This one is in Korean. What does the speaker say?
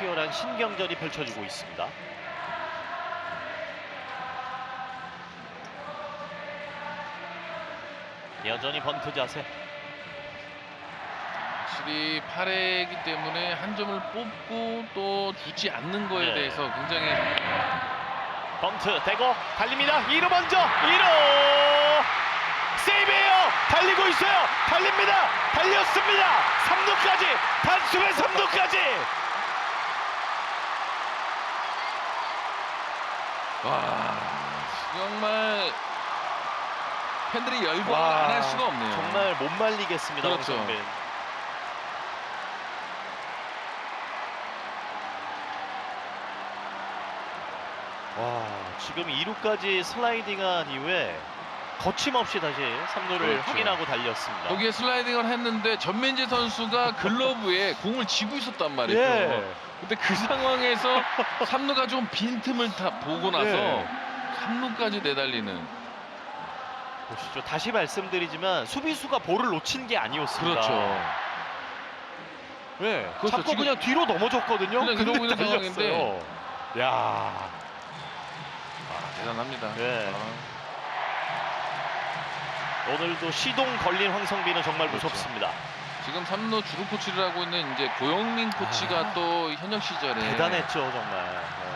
치열한 신경전이 펼쳐지고 있습니다. 여전히 번트 자세. 확실히 8회이기 때문에 한 점을 뽑고 또 주지 않는 거에 네. 대해서 굉장히 번트 대고 달립니다. 2루 먼저 2루 세이브예요. 달리고 있어요. 달립니다. 달렸습니다. 3루까지 단숨에 3루까지. 와 정말 팬들이 열광을 와, 안 할 수가 없네요. 정말 못 말리겠습니다. 그렇죠. 황성빈. 와 지금 2루까지 슬라이딩한 이후에 거침없이 다시 3루를 그렇죠. 확인하고 달렸습니다. 거기에 슬라이딩을 했는데 전민재 선수가 글러브에 공을 쥐고 있었단 말이죠. 예. 근데 그 상황에서 3루가 좀 빈틈을 다 보고 나서 예. 3루까지 내달리는 보시죠. 다시 말씀드리지만 수비수가 볼을 놓친 게 아니었습니다. 그렇죠. 네, 그렇죠. 잡고 그냥 뒤로 넘어졌거든요. 그냥 근데 이러고 있는. 상황인데. 야, 아, 대단합니다. 네. 아. 오늘도 시동 걸린 황성빈은 정말 그렇죠. 무섭습니다. 지금 3루 주루 코치를 하고 있는 이제 고영민 코치가 아. 또 현역 시절에 대단했죠, 정말. 네.